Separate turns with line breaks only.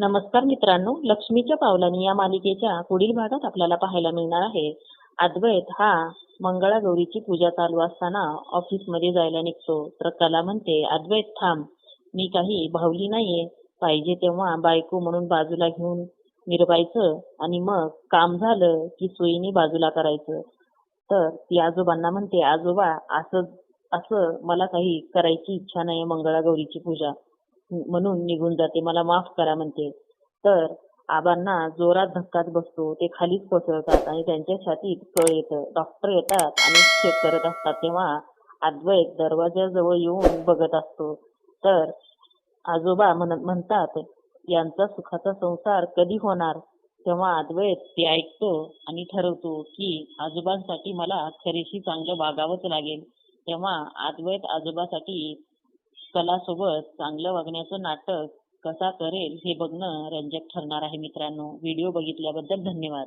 नमस्कार मित्रांनो लक्ष्मीच्या पावलांनी या मालिकेच्या पुढील भागात आपल्याला पाहायला मिळणार आहे. अद्वैत हा मंगळागौरीची पूजा चालू असताना ऑफिसमध्ये जायला निघतो. तर कला म्हणते अद्वैत थांब. मी काही भावली नाहीये. पाहिजे तेव्हा बायको म्हणून बाजूला घेऊन मिरवायचं आणि मग काम झालं की सोयीने बाजूला करायचं. तर ती आजोबांना म्हणते आजोबा असं असं मला काही करायची इच्छा नाही मंगळागौरीची पूजा. म्हणून निघून जाते. मला माफ करा म्हणते. तर आबांना जोरात धक्काच बसतो. ते खालीच कोसळतात आणि त्यांच्या छातीत कळ येतं. डॉक्टर येतात आणि चेक करत असतात तेव्हा अद्वैत दरवाजाजवळ येऊन बघत असतो. तर आजोबा म्हणत म्हणतात यांचा सुखाचा संसार कधी होणार? तेव्हा अद्वैत ते ऐकतो आणि ठरवतो की आजोबांसाठी मला खरीशी चांगलं वागावंच लागेल. तेव्हा अद्वैत आजोबासाठी कलासोबत चांगलं वागण्याचं नाटक कसा करेल हे बघणं रंजक ठरणार आहे मित्रांनो. व्हिडिओ बघितल्याबद्दल धन्यवाद.